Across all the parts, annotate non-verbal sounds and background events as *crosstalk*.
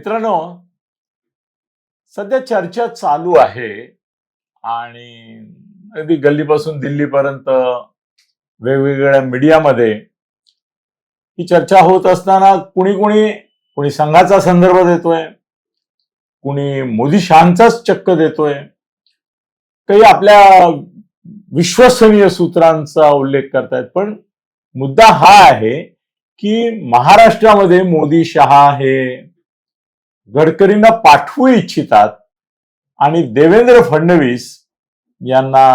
मित्रांनो सध्या चर्चा चालू आहे आणि अगदी गल्लीपासून दिल्लीपर्यंत वेगवेगळ्या मीडियामध्ये ही चर्चा होत असताना कुणी कुणी कुणी संघाचा संदर्भ देतोय कुणी मोदी शहांचाच चक्क देतोय काही आपल्या विश्वसनीय सूत्रांचा उल्लेख करतायत. पण मुद्दा हा आहे की महाराष्ट्रामध्ये मोदी शहा हे गडकरींना पाठवू इच्छितात आणि देवेंद्र फडणवीस यांना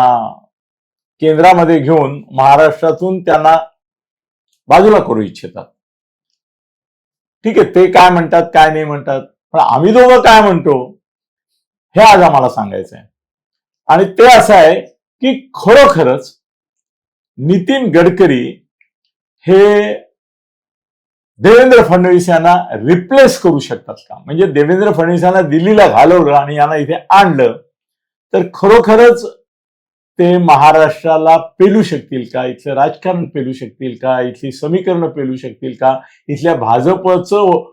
केंद्रामध्ये घेऊन महाराष्ट्रातून त्यांना बाजूला करू इच्छितात. ठीक आहे ते काय म्हणतात काय नाही म्हणतात पण आम्ही दोघं काय म्हणतो हे आज आम्हाला सांगायचं आहे आणि ते असं आहे की खरोखरच नितीन गडकरी हे देवेंद्र फडणवीस यांना रिप्लेस करू शकतात का? म्हणजे देवेंद्र फडणवीस यांना दिल्लीला घालवलं आणि यांना इथे आणलं तर खरोखरच ते महाराष्ट्राला पेलू शकतील का? इथलं राजकारण पेलू शकतील का? इथली समीकरणं पेलू शकतील का? इथल्या भाजपचं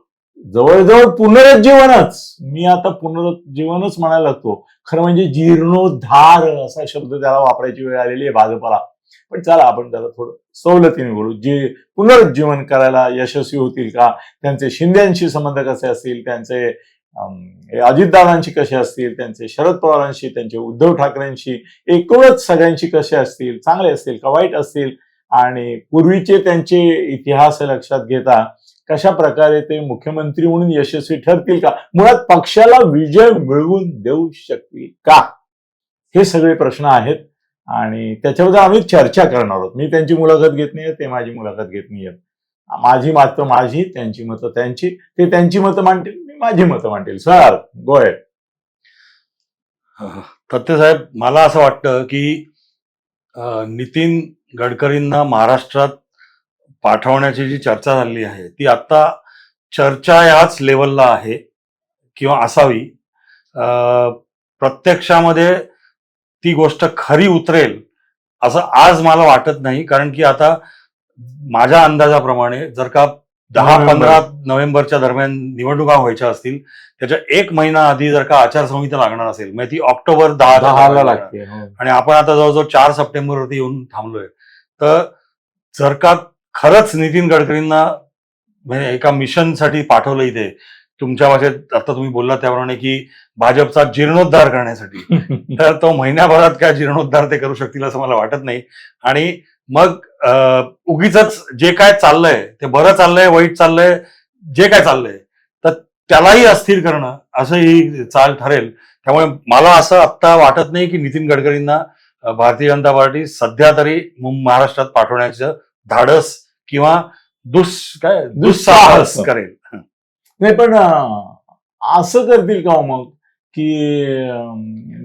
जवळजवळ पुनरुज्जीवनच मी आता पुनरुज्जीवनच म्हणायला लागतो. खरं म्हणजे जीर्णोद्धार असा शब्द त्याला वापरायची वेळ आलेली आहे भाजपाला. पण चला आपण त्याला थोडं सवलतीने बोलू जे पुनरुज्जीवन करायला यशस्वी होतील का? त्यांचे शिंद्यांशी संबंध कसे असतील? त्यांचे अजितदादांशी कसे असतील? त्यांचे शरद पवारांशी त्यांचे उद्धव ठाकरेंशी एकूणच सगळ्यांशी कसे असतील? चांगले असतील का? वाईट असतील? आणि पूर्वीचे त्यांचे इतिहास लक्षात घेता कशा प्रकारे ते मुख्यमंत्री म्हणून यशस्वी ठरतील का? मुळात पक्षाला विजय मिळवून देऊ शकतील का? हे सगळे प्रश्न आहेत. आणि त्याच्याबद्दल आम्ही चर्चा करणार आहोत. मी त्यांची मुलाखत घेत नाही ते माझी मुलाखत घेत नाही माझी मात्र माझी त्यांची मतं त्यांची. ते त्यांची मतं मांडतील मी माझी मतं मांडतील सर गोय साहेब मला असं वाटतं की नितीन गडकरींना महाराष्ट्रात पाठवण्याची जी चर्चा झाली आहे ती आता चर्चा याच लेवलला आहे किंवा असावी. प्रत्यक्षामध्ये ती गोष्ट खरी उतरेल असं आज मला वाटत नाही कारण की आता माझ्या अंदाजाप्रमाणे जर का दहा. पंधरा नोव्हेंबरच्या दरम्यान निवडणुका व्हायच्या असतील त्याच्या एक महिना आधी जर का आचारसंहिता लागणार असेल म्हणजे ती ऑक्टोबर दहा दहाला लागते हो. आणि आपण आता जवळजवळ चार सप्टेंबरवरती येऊन थांबलोय तर जर का खरंच नितीन गडकरींना म्हणजे एका मिशनसाठी पाठवलं इथे तुमच्या भाषेत आता तुम्ही बोलला त्याप्रमाणे की भाजपचा जीर्णोद्धार करण्यासाठी. *laughs* तर तो महिन्याभरात काय जीर्णोद्धार ते करू शकतील असं मला वाटत नाही. आणि मग उगीच जे काय चाललंय ते बरं चाललंय वाईट चाललंय जे काय चाललंय तर त्यालाही अस्थिर करणं असं ही चाल ठरेल. त्यामुळे मला असं आत्ता वाटत नाही की नितीन गडकरींना भारतीय जनता पार्टी सध्या तरी महाराष्ट्रात पाठवण्याचं धाडस किंवा दुस काय दुस्साहस. करेल. नाही पण असं करतील का हो मग? की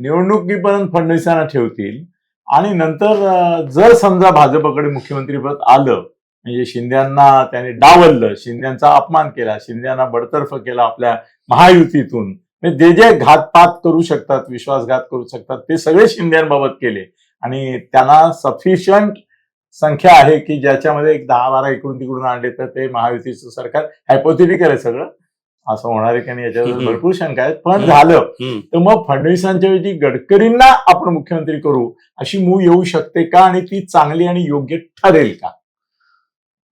निवडणुकीपर्यंत फडणवीसांना ठेवतील. आणि नंतर जर समजा भाजपकडे मुख्यमंत्रीपद आलं म्हणजे शिंद्यांना त्याने डावललं शिंद्यांचा अपमान केला शिंद्यांना बडतर्फ केला आपल्या महायुतीतून म्हणजे जे जे घातपात करू शकतात विश्वासघात करू शकतात ते सगळे शिंद्यांबाबत केले. आणि त्यांना सफिशियंट संख्या आहे की ज्याच्यामध्ये एक दहा बारा इकडून तिकडून आणले तर ते महायुतीचं सरकार हायपोथेटिकल आहे सगळं. असं होणार आहे की नाही याच्यावर. भरपूर शंका आहेत पण. झालं. तर मग फडणवीसांच्या ऐवजी गडकरींना आपण मुख्यमंत्री करू अशी मूव येऊ शकते का आणि ती चांगली आणि योग्य ठरेल का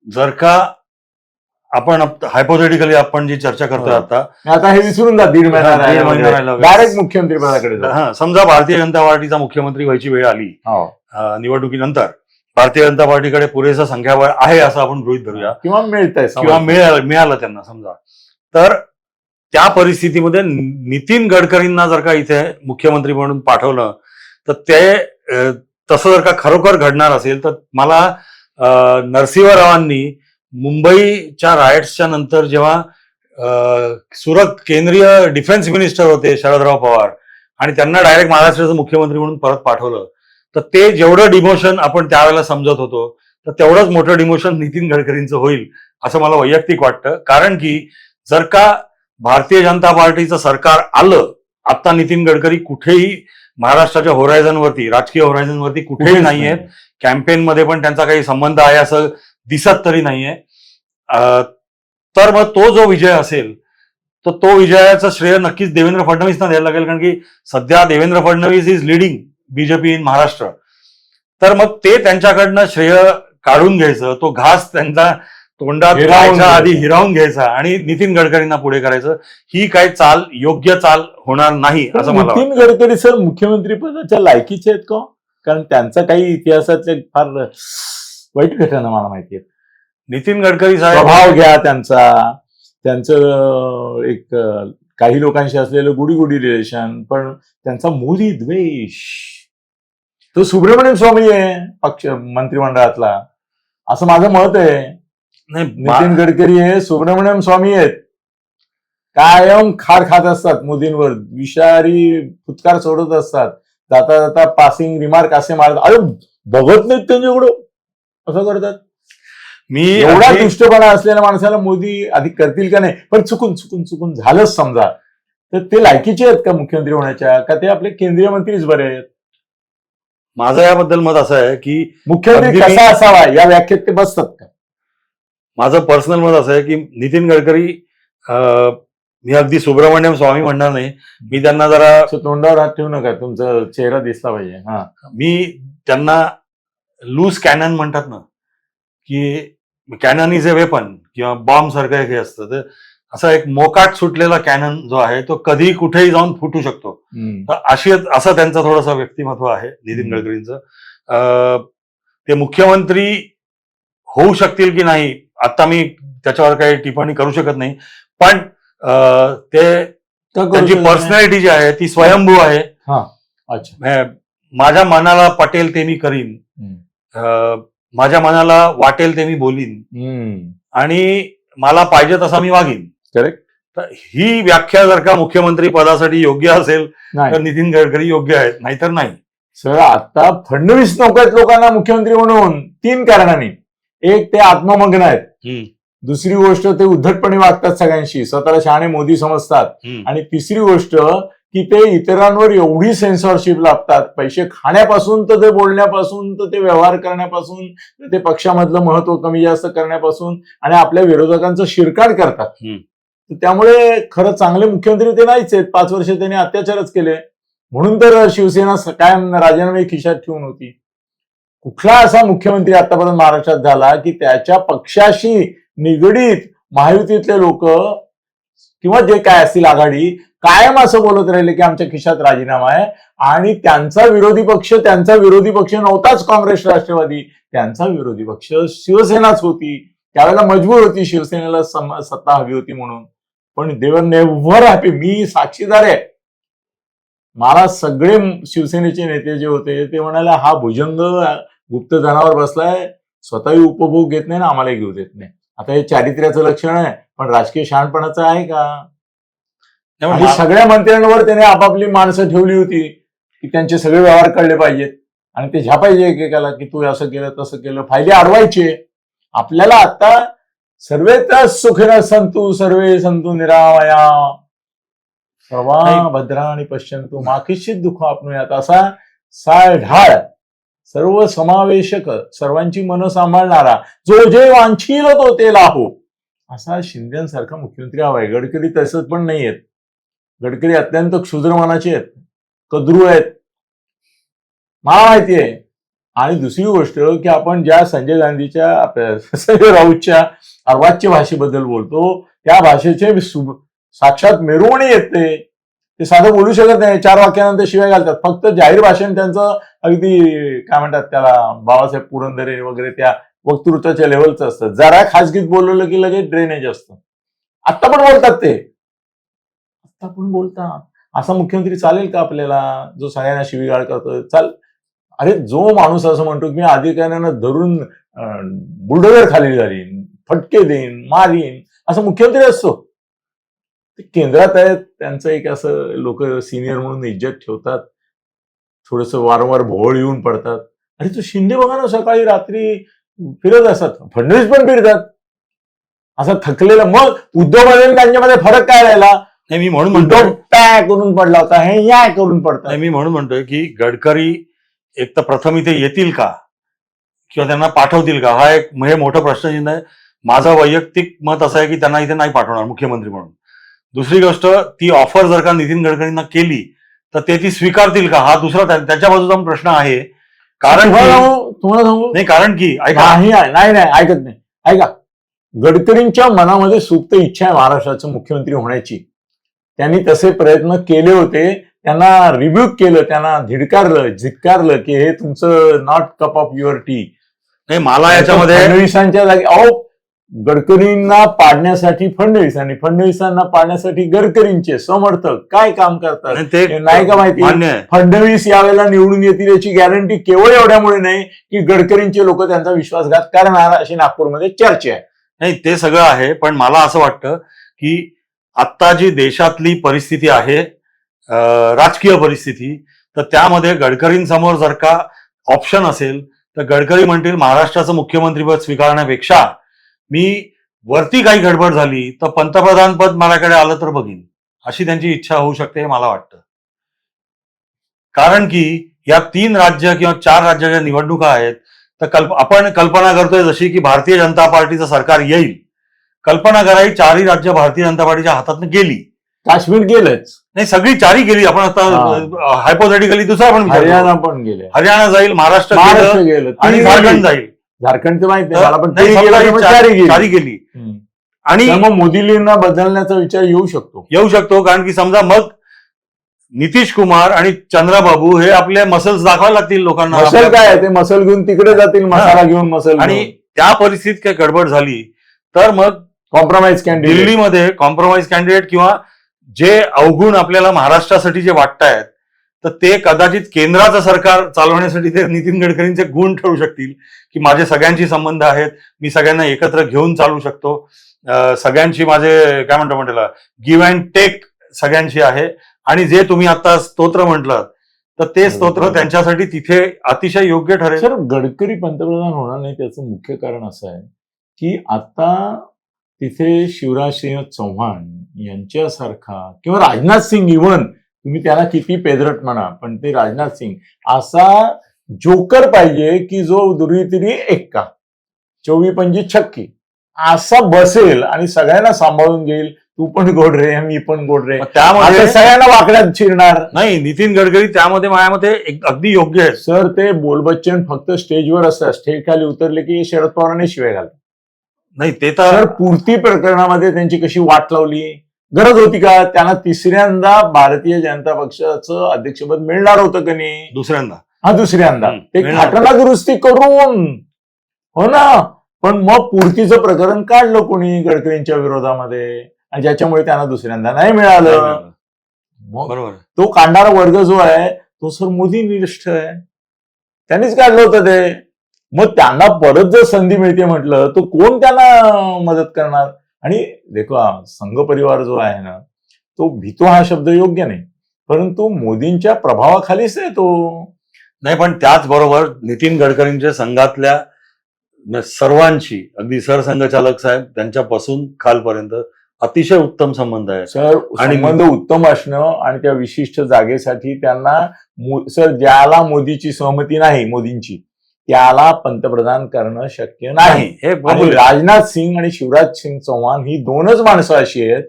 जर का आपण हायपोथेटिकली आपण जी चर्चा करतोय हो. आता आता हे विसरून जा दीड महिना डायरेक्ट मुख्यमंत्री पदाकडे हा समजा भारतीय जनता पार्टीचा मुख्यमंत्री व्हायची वेळ आली हो. निवडणुकीनंतर भारतीय जनता पार्टीकडे पुरेसा संख्याबळ आहे असं आपण गृहित धरूया किंवा मिळतंय किंवा मिळालं मिळालं त्यांना समजा तर त्या परिस्थितीमध्ये नितीन गडकरींना जर का इथे मुख्यमंत्री म्हणून पाठवलं तर ते तसं जर का खरोखर घडणार असेल तर मला नरसिंहरावांनी मुंबईच्या रायट्सच्या नंतर जेव्हा सुरत केंद्रीय डिफेन्स मिनिस्टर होते शरदराव पवार आणि त्यांना डायरेक्ट महाराष्ट्राचं मुख्यमंत्री म्हणून परत पाठवलं तर ते जेवढं डिमोशन आपण त्यावेळेला समजत होतो तर तेवढंच मोठं डिमोशन नितीन गडकरींचं होईल असं मला वैयक्तिक वाटतं. कारण की जर का भारतीय जनता पार्टीचं सरकार आलं आता नितीन गडकरी कुठेही महाराष्ट्राच्या होरायझनवरती राजकीय होरायझनवरती कुठेही नाही. आहेत कॅम्पेनमध्ये पण त्यांचा काही संबंध आहे असं दिसत तरी नाहीये. तर मग तो जो विजय असेल तर तो विजयाचं श्रेय नक्कीच देवेंद्र फडणवीसना द्यायला लागेल कारण की सध्या Devendra Fadnavis is leading BJP in Maharashtra. तर मग ते त्यांच्याकडनं श्रेय काढून घ्यायचं तो घास त्यांचा तोंडात जायच्या आधी घ्यायचा. हिरावून घ्यायचा आणि नितीन गडकरींना पुढे करायचं. ही काय चाल योग्य चाल होणार नाही असं मला. नितीन गडकरी सर मुख्यमंत्री पदाच्या लायकीचे आहेत का कारण त्यांचा काही इतिहासातले फार वाईट घटना मला माहिती आहेत. नितीन गडकरी साहेब स्वभाव घ्या त्यांचा. त्यांचं एक काही लोकांशी असलेलं गुडी गुडी रिलेशन पण त्यांचा मोदी द्वेष. तो सुब्रमण्यम स्वामी आहे पक्ष मंत्रिमंडळातला. असं माझं मत आहे. नितीन गडकरी हे सुब्रमण्यम स्वामी आहेत. कायम खार खात असतात मोदींवर. विषारी फुतकार सोडत असतात. जाता जाता पासिंग रिमार्क असे मारत अरे बघत नाहीत त्यांच्याकडं असं करतात. मी एवढा दुष्टपणा असलेल्या माणसाला मोदी अधिक करतील का नाही? पण चुकून चुकून चुकून झालंच समजा. तर ते लायकीचे आहेत का मुख्यमंत्री होण्याच्या? का ते आपले केंद्रीय मंत्रीच बरे आहेत? माझं याबद्दल मत असं आहे की मुख्यमंत्री कसा असावा या व्याख्येत ते बसतात का? माझं पर्सनल मत असं आहे की नितीन गडकरी मी अगदी सुब्रमण्यम स्वामी म्हणणार नाही. मी त्यांना जरा तोंडावर हात ठेवू नका तुमचा चेहरा दिसला पाहिजे. हा. मी त्यांना लूज कॅनन म्हणतात ना की कॅनन इज अ वेपन किंवा बॉम्ब सारखं एक हे असतं. तर असा एक मोकाट सुटलेला कॅनन जो आहे तो कधी कुठेही जाऊन फुटू शकतो. तर अशी असं त्यांचं थोडंसं व्यक्तिमत्व आहे नितीन. गडकरींचं. ते मुख्यमंत्री होऊ शकतील की नाही आता मी त्याच्यावर काही टिप्पणी करू शकत नाही. पण ते त्यांची? पर्सनॅलिटी जी आहे ती स्वयंभू आहे. अच्छा. माझ्या मनाला पटेल ते मी करीन. माझ्या मनाला वाटेल ते मी बोलीन. आणि मला पाहिजे तसा मी वागीन. Correct. तर ही व्याख्या जर का मुख्यमंत्री पदासाठी योग्य असेल तर नितीन गडकरी योग्य आहेत नाहीतर नाही. सर आता फडणवीस नको आहेत लोकांना मुख्यमंत्री म्हणून तीन कारणांनी. एक ते आत्ममग्न आहेत. दुसरी गोष्ट ते उद्धटपणे वागतात सगळ्यांशी. स्वतःला शहाणे मोदी समजतात. आणि तिसरी गोष्ट की ते इतरांवर एवढी सेन्सॉरशिप लाभतात. पैसे खाण्यापासून तर ते बोलण्यापासून तर ते व्यवहार करण्यापासून तर ते पक्षामधलं महत्त्व कमी जास्त करण्यापासून आणि आपल्या विरोधकांचं शिरकाण करतात. त्यामुळे खरं चांगले मुख्यमंत्री ते नाहीच आहेत. पाच वर्ष त्यांनी अत्याचारच केले. म्हणून तर शिवसेना कायम राजीनामे खिशात ठेवून होती. कुठला असा मुख्यमंत्री आतापर्यंत महाराष्ट्रात झाला की त्याच्या पक्षाशी निगडीत महायुतीतले लोक किंवा जे काय असतील आघाडी कायम असं बोलत राहिले की आमच्या खिशात राजीनामा आहे. आणि त्यांचा विरोधी पक्ष त्यांचा विरोधी पक्ष नव्हताच काँग्रेस राष्ट्रवादी त्यांचा विरोधी पक्ष शिवसेनाच होती. त्यावेळेला मजबूर होती शिवसेनेला सत्ता हवी होती म्हणून. पण देवर नेव्हर हॅपी मी साक्षीदार आहे. मला सगळे शिवसेनेचे नेते जे होते ते म्हणाले हा भुजंग गुप्त जनावर बसलाय स्वतःही उपभोग घेत नाही ना आम्हालाही घेऊ देत नाही. आता हे चारित्र्याचं लक्षण आहे पण राजकीय शहाणपणाचं आहे का? आणि सगळ्या मंत्र्यांवर त्याने आपापली माणसं ठेवली होती की त्यांचे सगळे व्यवहार कळले पाहिजेत. आणि ते झ्यापायचे एकेकाला की तू असं केलं तसं केलं. फायदे अडवायचे. आपल्याला आता सर्वे तर सुखिन संतू सर्वे संतू निरामया. सर्वा नाही. भद्राणी पश्यंतू माखिश्चित दुःख आपण असा साय ढाळ. सर्व समावेशक सर्वांची मन सांभाळणारा जो जे वांछील तो ते लाहो असा शिंदेसारखा मुख्यमंत्री हवाय गडकरी तसंच पण नाही आहेत. गडकरी अत्यंत क्षुद्र मनाचे आहेत. कद्रू आहेत. मला माहितीये आणि दुसरी गोष्ट की आपण ज्या संजय गांधीच्या आपल्या संजय राऊतच्या अर्वाच्य भाषेबद्दल बोलतो त्या भाषेचे साक्षात मिरवणी येते. ते साधं बोलू शकत नाही. चार वाक्यानंतर शिवाय घालतात. फक्त जाहीर भाषण त्यांचं अगदी काय म्हणतात त्याला बाबासाहेब पुरंदरे वगैरे त्या वक्तृत्वाच्या लेवलचं असतं. जरा खासगीत बोलवलं की लगेच ड्रेनेज असतं. आत्ता पण बोलतात ते. आत्ता पण बोलतात. असा मुख्यमंत्री चालेल का आपल्याला? जो सगळ्यांना शिवीगाळ करतो चाल अरे जो माणूस असं म्हणतो की मी अधिकाऱ्यांना धरून बुलडोजर खाली झाली फटके देईन मारीन असं मुख्यमंत्री असतो. ते केंद्रात आहेत त्यांचं एक असं लोक सिनियर म्हणून इज्जत ठेवतात. थोडस वारंवार भोवळ येऊन पडतात. अरे तू शिंदे बघा ना सकाळी रात्री फिरत असतात. फडणवीस पण फिरतात. असा थकलेला मग उद्धव आणि त्यांच्यामध्ये फरक काय राहिला? नाही मी म्हणून म्हणतोय. टॅ करून पडला होता? हे या करून पडतात. मी म्हणून म्हणतोय की गडकरी एक तर प्रथम इथे येतील का? किंवा त्यांना पाठवतील का? हा एक हे मोठं प्रश्नचिन्ह आहे. माझं वैयक्तिक मत असं आहे की त्यांना इथे नाही पाठवणार मुख्यमंत्री म्हणून. दुसरी गोष्ट ती ऑफर जर का नितीन गडकरींना केली तर ते ती स्वीकारतील का? हा दुसरा त्या- त्याच्या बाजूचा प्रश्न आहे. कारण तुम्हाला सांगू तुम्हाला सांगू? नाही कारण की ऐका. नाही नाही नाही ऐकत नाही. ऐका. गडकरींच्या मनामध्ये सुप्त इच्छा आहे महाराष्ट्राचे मुख्यमंत्री होण्याची. त्यांनी तसे प्रयत्न केले होते. त्यांना रिब्यूक केलं त्यांना धिडकारलं झिटकारलं की हे तुमचं not cup of your tea नाही मला याच्यामध्ये फडणवीसांच्या जागी अहो गडकरींना पाडण्यासाठी फडणवीस आणि फडणवीसांना पाडण्यासाठी गडकरींचे समर्थक काय काम करतात ते नाही का माहिती? फडणवीस यावेळेला निवडून येतील याची गॅरंटी केवळ एवढ्यामुळे नाही की गडकरींचे लोक त्यांचा विश्वासघात करणार अशी नागपूरमध्ये चर्चा आहे नाही ते सगळं आहे पण मला असं वाटतं की आत्ता जी देशातली परिस्थिती आहे राजकीय परिस्थिती तर त्यामध्ये गडकरींसमोर जर का ऑप्शन असेल तर गडकरी म्हणतील महाराष्ट्राचं मुख्यमंत्रीपद स्वीकारण्यापेक्षा मी वरती काही गडबड झाली तर पंतप्रधान पद माझ्याकडे आलं तर बघीन. अशी त्यांची इच्छा होऊ शकते हे मला वाटतं. कारण की या तीन राज्य किंवा चार राज्याच्या निवडणुका आहेत तर कल्प आपण कल्पना करतोय जशी की भारतीय जनता पार्टीचं सरकार येईल. कल्पना कराही चारही राज्य भारतीय जनता पार्टीच्या हातातून गेली. काश्मीर गेलंच. नाही सगळी चारही गेली. आपण आता. हायपोथेटिकली दुसरा पण. हरियाणा पण गेले. हरियाणा जाईल महाराष्ट्र गेलं आणि झारखंड. जाईल. झारखंडचं माहीत नाही. तर- मला पण नाही, तिन्ही समजा गेलं, ही चार-. आणि त्यामुळे मोदींना बदलण्याचा विचार येऊ शकतो. येऊ शकतो कारण की समजा मग नितीश कुमार आणि चंद्राबाबू हे आपले मसल्स दाखवायला लागतील लोकांना. मसल काय आहे? ते मसल घेऊन तिकडे जातील मसाला घेऊन मसल आणि त्या परिस्थितीत काही गडबड झाली तर मग कॉम्प्रोमाइज कॅन्डिडेट दिल्लीमध्ये कॉम्प्रोमाइज कॅन्डिडेट किंवा जे अवगुण आपल्याला महाराष्ट्रासाठी जे वाटतायत तर ते कदाचित केंद्राचं सरकार चालवण्यासाठी ते नितीन गडकरींचे गुण ठरू शकतील की माझे सगळ्यांशी संबंध आहेत मी सगळ्यांना एकत्र घेऊन चालू शकतो. सगळ्यांशी माझे काय म्हणतो म्हटलं गिव्ह अँड टेक सगळ्यांशी आहे. आणि जे तुम्ही आता स्तोत्र म्हटलं तर ते स्तोत्र बरोबर. त्यांच्यासाठी तिथे अतिशय योग्य ठरेल. सर गडकरी पंतप्रधान होणार नाही त्याचं मुख्य कारण असं आहे की आता तिथे शिवराज सिंह चौहान यांच्यासारखा किंवा राजनाथ सिंग इव्हन तुम्ही त्याला किती पेदरट म्हणा पण ते राजनाथ सिंग असा जोकर पाहिजे की जो दुर्वितिरी एक्का. चोवी पंजी छक्की. असा बसेल आणि सगळ्यांना सांभाळून घेईल तू पण गोड रे मी पण गोड रे. त्यामध्ये सगळ्यांना वाकड्यात शिरणार नाही नितीन गडकरी त्यामध्ये माझ्या मते एक- अगदी योग्य आहेत. सर ते बोलबच्चन फक्त स्टेजवर असतात. स्टेज खाली उतरले की शरद पवारांनी शिवाय घाल नाही ते तर पूर्ती प्रकरणामध्ये त्यांची कशी वाट लावली? गरज होती का? त्यांना तिसऱ्यांदा भारतीय जनता पक्षाचं अध्यक्षपद मिळणार होतं का नाही? दुसऱ्यांदा. हा दुसऱ्यांदा. ते. घटना दुरुस्ती करून. हो ना? पण मग पूर्तीचं प्रकरण काढलं कोणी गडकरींच्या विरोधामध्ये? आणि ज्याच्यामुळे त्यांना दुसऱ्यांदा नाही मिळालं. बरोबर. तो काढणारा वर्ग जो आहे तो सर मोदी निष्ठ आहे. त्यांनीच काढलं होतं ते. मग त्यांना परत जर संधी मिळते म्हटलं तर कोण त्यांना मदत करणार? आणि देखो संघ परिवार जो आहे ना तो भीतो हा शब्द योग्य नाही. परंतु मोदींच्या प्रभावाखालीच आहे तो. नाही पण त्याचबरोबर नितीन गडकरींच्या संघातल्या सर्वांशी अगदी सरसंघचालक साहेब त्यांच्यापासून खालपर्यंत अतिशय उत्तम संबंध आहे. सर आणि- संबंध उत्तम असणं आणि त्या विशिष्ट जागेसाठी त्यांना सर ज्याला मोदीची सहमती नाही मोदींची त्याला पंतप्रधान करणं शक्य नाही. हे. राजनाथ सिंग आणि शिवराज सिंग चौहान ही दोनच माणसं अशी आहेत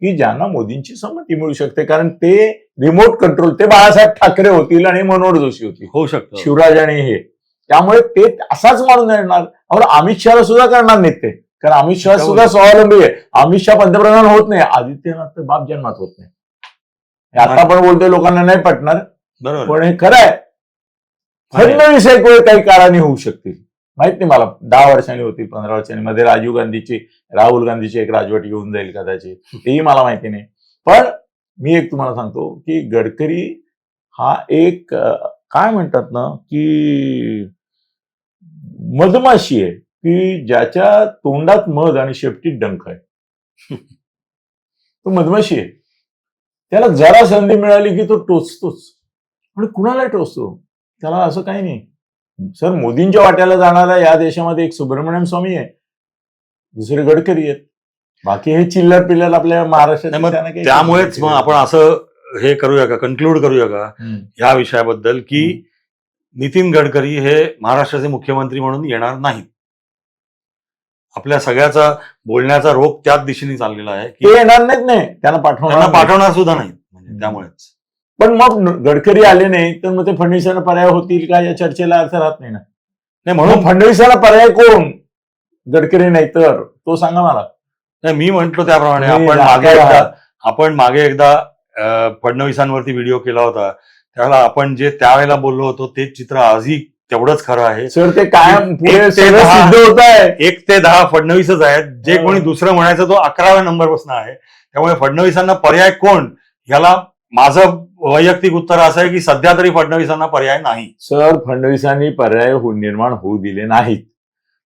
की ज्यांना मोदींची संमती मिळू शकते. कारण ते रिमोट कंट्रोल ते बाळासाहेब ठाकरे होतील आणि मनोहर जोशी होतील. होऊ शकतं. शिवराज आणि हे. त्यामुळे ते असाच माणूस येणार. आपण अमित शहाला सुद्धा करणार नाहीत ते. कारण अमित शहा सुद्धा स्वावलंबी आहे. अमित शहा पंतप्रधान होत नाही. आदित्यनाथ बाप जन्मात होत नाही. आता पण बोलतोय लोकांना नाही पटणार. बरोबर. पण हे खरं आहे. फडणवीस एक वेळ काही काळाने होऊ शकतील. माहीत नाही मला दहा वर्षांनी होतील पंधरा वर्षांनी. मध्ये राजीव गांधीची राहुल गांधीची एक राजवट येऊन जाईल कदाचित. तेही मला माहिती नाही. पण मी एक तुम्हाला सांगतो की गडकरी हा एक काय म्हणतात ना की मधमाशी आहे की ज्याच्या तोंडात मध आणि शेपटीत डंख आहे. तो मधमाशी आहे. त्याला जरा संधी मिळाली की तो टोचतोच. आणि कुणाला टोचतो? त्याला असं काही नाही. सर मोदींच्या वाट्याला जाणारा या देशामध्ये एक सुब्रमण्यम स्वामी आहे. दुसरे गडकरी आहेत. बाकी हे चिल्लर पिल्लर आपल्या महाराष्ट्रात त्यामुळेच मग आपण असं हे करूया का कन्क्लूड करूया का. ह्या विषयाबद्दल की नितीन गडकरी हे महाराष्ट्राचे मुख्यमंत्री म्हणून येणार नाहीत. आपल्या सगळ्याचा बोलण्याचा रोग त्याच दिशेने चाललेला आहे की येणार नाहीत नाही. त्यांना पाठवणार. पाठवणार सुद्धा नाही म्हणजे त्यामुळेच. पण मग गडकरी आले नाही तर मग ते फडणवीसांना पर्याय होतील का? या चर्चेला अर्थ राहत नाही ना. नाही म्हणून फडणवीसाला पर्याय कोण? गडकरी नाही तर. तो सांगा मला. नाही, मी म्हंटलो त्याप्रमाणे आपण मागे एकदा आपण मागे एकदा फडणवीसांवरती व्हिडिओ केला होता. त्यावेळेला आपण जे त्यावेळेला बोललो होतो ते चित्र आजही तेवढंच खरं आहे. सर ते कायम पुढे एक ते दहा- सिद्ध होत आहे. एक ते दहा फडणवीसच आहेत. जे हो. कोणी दुसरं म्हणायचं तो अकराव्या नंबरपासून आहे. त्यामुळे फडणवीसांना पर्याय कोण? ह्याला माझं वैयक्तिक उत्तर असं आहे की सध्या तरी फडणवीसांना पर्याय नाही. सर फडणवीसांनी पर्याय हो- निर्माण होऊ दिले नाहीत.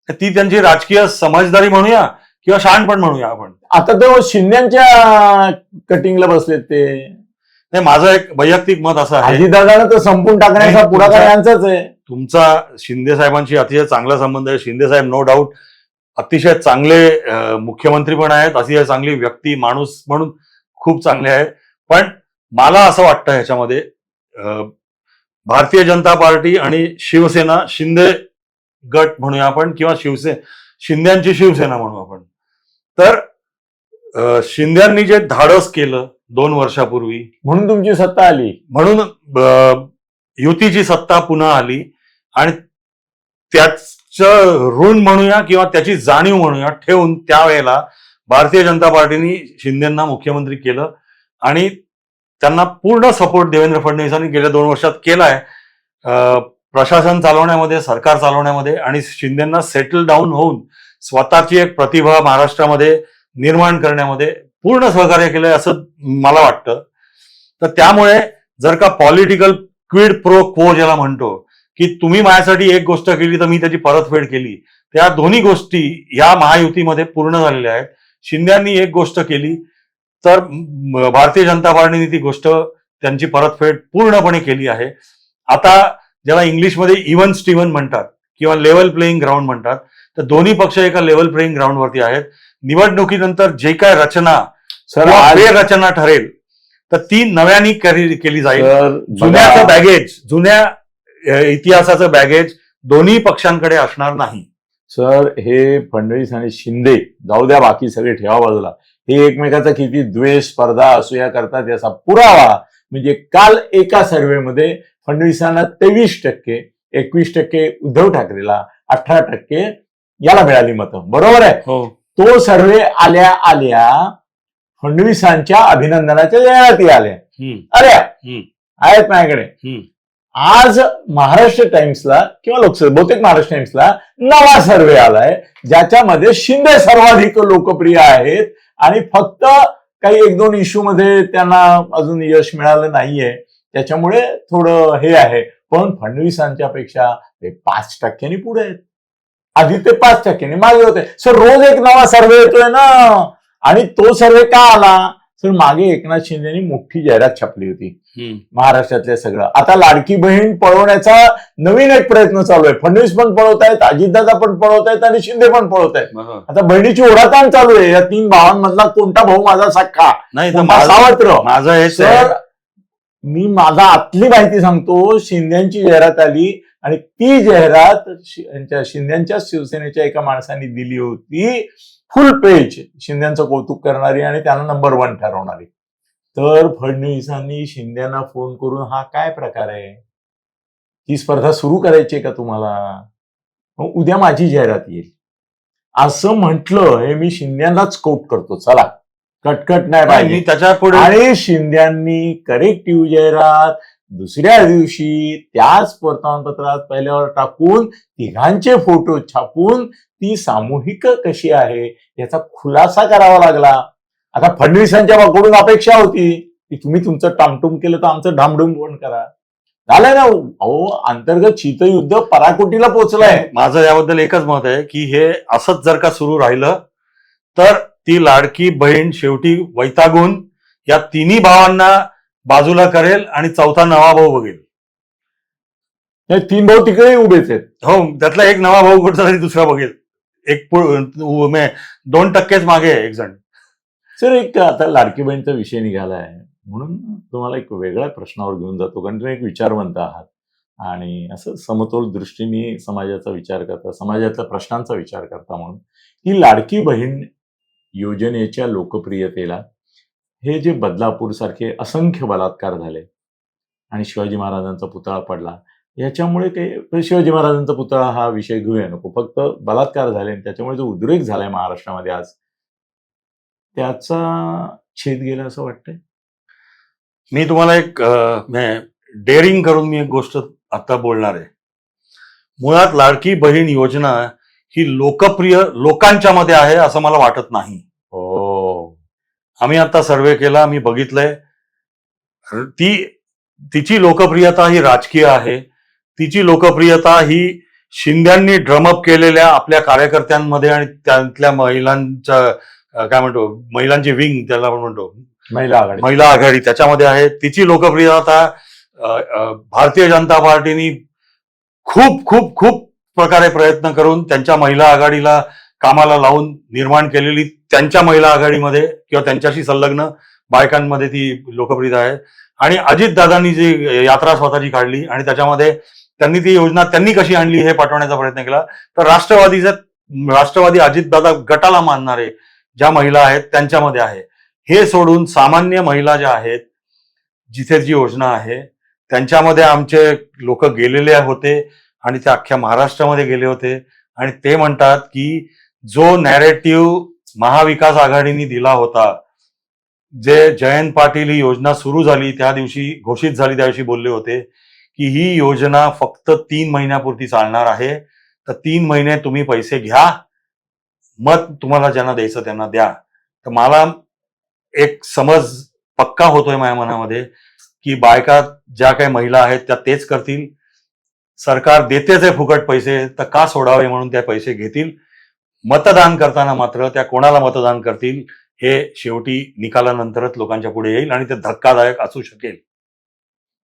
ती त्यांची राजकीय समजदारी म्हणूया किंवा शहाणपण म्हणूया आपण. आता तो शिंद्यांच्या कटिंगला बसलेत ते. नाही माझं एक वैयक्तिक मत असं आहे. तर संपून टाकण्याचा पुढाकार यांचाच आहे. तुमचा शिंदे साहेबांशी अतिशय चांगला संबंध आहे. शिंदे साहेब नो डाऊट अतिशय चांगले मुख्यमंत्री पण आहेत. अतिशय चांगली व्यक्ती माणूस म्हणून खूप चांगले आहेत. पण मला असं वाटतं ह्याच्यामध्ये भारतीय जनता पार्टी आणि शिवसेना शिंदे गट म्हणूया आपण किंवा शिवसे शिंद्यांची शिवसेना म्हणू आपण. तर शिंद्यांनी जे धाडस केलं दोन वर्षापूर्वी म्हणून तुमची सत्ता आली. म्हणून युतीची सत्ता पुन्हा आली आणि त्याचं ऋण म्हणूया किंवा त्याची जाणीव म्हणूया ठेवून त्यावेळेला भारतीय जनता पार्टीने शिंदेना मुख्यमंत्री केलं आणि त्यांना पूर्ण सपोर्ट देवेंद्र फडणवीसांनी गेल्या दोन वर्षात केलाय. आहे प्रशासन चालवण्यामध्ये सरकार चालवण्यामध्ये आणि शिंदेना सेटल डाऊन होऊन स्वतःची एक प्रतिभा महाराष्ट्रामध्ये निर्माण करण्यामध्ये पूर्ण सहकार्य केलंय असं मला वाटतं. तर त्यामुळे जर का पॉलिटिकल क्विड प्रो क्वो ज्याला म्हणतो की तुम्ही माझ्यासाठी एक गोष्ट केली तर मी त्याची परतफेड केली. त्या दोन्ही गोष्टी या महायुतीमध्ये पूर्ण झालेल्या आहेत. शिंद्यांनी एक गोष्ट केली तर भारतीय जनता पार्टीने ती गोष्ट त्यांची परतफेड पूर्णपणे केली आहे. आता ज्याला इंग्लिशमध्ये इव्हन स्टीव्हन म्हणतात किंवा लेवल प्लेईंग ग्राउंड म्हणतात तर दोन्ही पक्ष एका लेवल प्लेईंग ग्राउंडवरती आहेत. निवडणुकीनंतर जे काय रचना सर किंवा आज- रचना ठरेल तर ती नव्याने केली जाईल. जुन्याचं बॅगेज जुन्या इतिहासाचं बॅगेज दोन्ही पक्षांकडे असणार नाही. सर हे फडणवीस आणि शिंदे जाऊ द्या बाकी सगळे ठेवा बाजूला. हे एकमेकाचा किती द्वेष स्पर्धा असूया करतात याचा पुरावा म्हणजे काल एका सर्व्हेमध्ये फडणवीसांना तेवीस टक्के एकवीस टक्के उद्धव ठाकरेला अठरा टक्के याला मिळाली मतं. बरोबर आहे? हो. तो सर्वे आल्या आल्या फडणवीसांच्या अभिनंदनाच्या जाहिराती आल्या. हम्म. आहेत माझ्याकडे. आज महाराष्ट्र टाइम्सला किंवा लोकसभा बहुतेक महाराष्ट्र टाइम्सला नवा सर्वे आलाय ज्याच्यामध्ये शिंदे सर्वाधिक लोकप्रिय आहेत. आणि फक्त काही एक दोन इश्यू मध्ये त्यांना अजून यश मिळालं नाहीये. त्याच्यामुळे थोडं हे आहे. पण फडणवीसांच्या पेक्षा ते पाच टक्क्यांनी पुढे आहेत. आधी ते पाच टक्क्यांनी मागे होते. सर रोज एक नवा सर्वे येतोय ना. आणि तो सर्वे का आला? सर मागे एकनाथ शिंदेनी मोठी जाहिरात छापली होती. महाराष्ट्रातल्या सगळं. आता लाडकी बहीण पळवण्याचा नवीन एक प्रयत्न चालू आहे. फडणवीस पण पळवत आहेत अजितदादा पण पळवत आहेत आणि शिंदे पण पळवत आहेत. आता बहिणीची ओढाताण चालू आहे. या तीन भावांमधला कोणता भाऊ माझा सख्खा नाही तर सावत्र? माझं आहे. सर मी माझा आतली माहिती सांगतो. शिंद्यांची जाहिरात आली आणि ती जाहिरात शिंद्यांच्या शिवसेनेच्या एका माणसाने दिली होती. फुल पेज शिंद्यांचं कौतुक करणारी आणि त्यांना नंबर वन ठरवणारी. तर फडणवीसांनी शिंद्यांना फोन करून हा काय प्रकार आहे? ही स्पर्धा सुरू करायची आहे का तुम्हाला? मग उद्या माझी जाहिरात येईल. असं म्हटलं हे मी शिंद्यांनाच कोट करतो. चला कटकट नाही नाही, पाहिजे. मी त्याच्या पुढे आणि शिंद्यांनी करेक्टिव्ह जाहिरात. दुसऱ्या दिवशी त्याच वर्तमानपत्रात पहिल्यावर टाकून तिघांचे फोटो छापून ती सामूहिक कशी आहे याचा खुलासा करावा लागला. आता फडणवीसांच्या कडून अपेक्षा होती की तुम्ही तुमचं टामटूम केलं तर आमचं ढामडुम पण करा. झालंय ना हो? अहो अंतर्गत शीतयुद्ध पराकोटीला पोहोचलंय माझं याबद्दल एकच मत आहे की हे असंच जर का सुरू राहिलं तर ती लाडकी बहीण शेवटी वैतागून या तिन्ही भावांना बाजूला करेल आणि चौथा नवा भाऊ बघेल. हे तीन भाऊ तिकडे उभेच आहेत. हो त्यातला एक नवा भाऊ कुठचा तरी दुसरा बघेल. एक दोन टक्केच मागे आहे एक जण. सर एक आता लाडकी बहीणचा विषय निघाला आहे म्हणून तुम्हाला एक वेगळ्या प्रश्नावर घेऊन जातो कारण तुम्ही एक विचारवंत आहात. आणि असं समतोल दृष्टीने समाजाचा विचार करता समाजातल्या प्रश्नांचा विचार करता म्हणून. ही लाडकी बहीण योजनेच्या लोकप्रियतेला हे जे बदलापूर सारखे असंख्य बलात्कार झाले आणि शिवाजी महाराजांचा पुतळा पडला याच्यामुळे काही शिवाजी महाराजांचा पुतळा हा विषय घेऊया नको. फक्त बलात्कार झाले आणि त्याच्यामुळे जो उद्रेक झालाय महाराष्ट्रामध्ये आज त्याचा छेद गेला असं वाटतंय? मी तुम्हाला एक डेअरिंग म्हणजे करून मी एक गोष्ट आता बोलणार आहे. मुळात लाडकी बहीण योजना ही लोकप्रिय लोकांच्या मध्ये आहे असं मला वाटत नाही. आम्ही आता सर्वे केला मी बघितलंय. ती तिची लोकप्रियता ही राजकीय आहे. तिची लोकप्रियता ही शिंद्यांनी ड्रमअप केलेल्या आपल्या कार्यकर्त्यांमध्ये आणि त्यातल्या महिलांच्या काय म्हणतो महिलांची विंग त्याला आपण म्हणतो. महिला आघाडी. महिला आघाडी त्याच्यामध्ये आहे. तिची लोकप्रियता भारतीय जनता पार्टीनी खूप खूप खूप प्रकारे प्रयत्न करून त्यांच्या महिला आघाडीला कामाला लावून निर्माण केलेली त्यांच्या महिला आघाडीमध्ये किंवा त्यांच्याशी संलग्न बायकांमध्ये ती लोकप्रियता आहे. आणि अजितदादांनी जी यात्रा स्वतःची काढली आणि त्याच्यामध्ये त्यांनी ती योजना त्यांनी कशी आणली हे पाठवण्याचा प्रयत्न केला. तर राष्ट्रवादीचा राष्ट्रवादी अजितदादा गटाला मानणारे ज्या महिला आहेत त्यांच्यामध्ये आहे. हे सोडून सामान्य महिला ज्या आहेत जिथे जी योजना आहे त्यांच्यामध्ये आमचे लोक गेलेले होते आणि ते अख्ख्या महाराष्ट्रामध्ये गेले होते. आणि ते म्हणतात की जो नॅरेटिव्ह महाविकास आघाडीने दिला होता जे जयंत पाटील ही योजना सुरू झाली त्या दिवशी घोषित झाली त्या दिवशी बोलले होते की ही योजना फक्त तीन महिन्यापुरती चालणार आहे तर तीन महिने तुम्ही पैसे घ्या मत तुम्हाला ज्यांना द्यायचं त्यांना द्या. तर मला एक समज पक्का होतोय माझ्या मनामध्ये की बायका ज्या काही महिला आहेत त्या तेच करतील. सरकार देतेच आहे फुकट पैसे तर का सोडावे म्हणून त्या पैसे घेतील? मतदान करताना मात्र त्या कोणाला मतदान करतील हे शेवटी निकालानंतरच लोकांच्या पुढे येईल आणि ते धक्कादायक असू शकेल.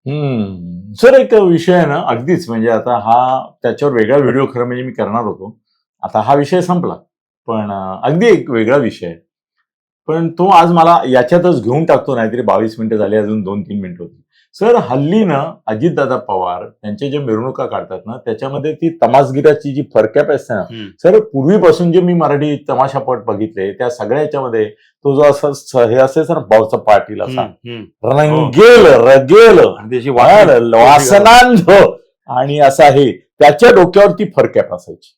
हम्म. सर एक विषय आहे ना अगदीच. म्हणजे आता हा त्याच्यावर वेगळा व्हिडिओ खरं म्हणजे मी करणार होतो. आता हा विषय संपला. पण अगदी एक वेगळा विषय पण तो आज मला याच्यातच घेऊन टाकतो नाहीतरी बावीस मिनिटं झाली अजून दोन तीन मिनिटं होती. सर हल्ली ना अजितदादा पवार त्यांच्या ज्या मिरवणुका काढतात ना त्याच्यामध्ये ती तमासगिराची जी फरकॅप असते ना. सर पूर्वीपासून जे मी मराठी तमाशापट बघितले त्या सगळ्या याच्यामध्ये तो जो असा हे असेल सर भाऊचा पाटील असा. रंगेल रगेल. आणि त्याची वाट- वासनांध. आणि असं आहे त्याच्या डोक्यावरती फरकॅप असायची.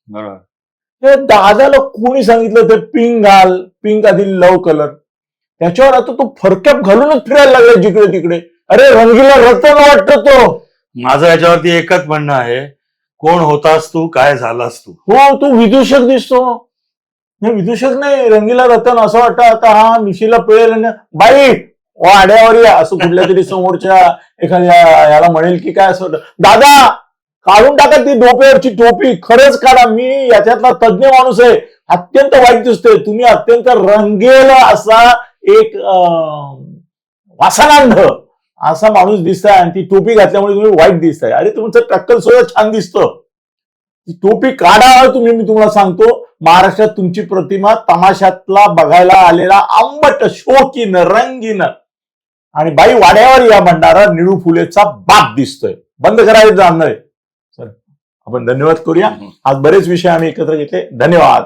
ते दादाला कोणी सांगितलं ते पिंक घाल पिंक आधी लव कलर. त्याच्यावर आता तो फरकॅप घालूनच फिरायला लागला जिकडे तिकडे. अरे रंगीला रतन वाटत तो? माझं याच्यावरती एकच म्हणणं आहे कोण होतास तू काय झालास तू? हो तो विदूषक दिसतो. नाही विदूषक नाही रंगीला रतन असं वाटतं आता हा मिशीला पिळेल आणि बाई वाड्यावर या असं कुठल्या तरी समोरच्या एखाद्या याला म्हणेल की काय असं वाटतं. दादा काढून टाका ती डोक्यावरची टोपी खरंच काढा. मी याच्यातला तज्ज्ञ माणूस आहे अत्यंत वाईट दिसतोय. तुम्ही अत्यंत रंगेल असा एक वासनांध असा माणूस दिसताय आणि ती टोपी घातल्यामुळे तुम्ही वाईट दिसताय. अरे तुमचं टक्कल सुद्धा छान दिसतं. ती टोपी काढा तुम्ही मी तुम्हाला सांगतो महाराष्ट्रात तुमची प्रतिमा तमाशातला बघायला आलेला आंबट शोकीन रंगीन. आणि बाई वाड्यावर या म्हणणारा निळू फुलेचा बाप दिसतोय. बंद करायला जाणार सर आपण धन्यवाद करूया. आज बरेच विषय आम्ही एकत्र घेतले. धन्यवाद.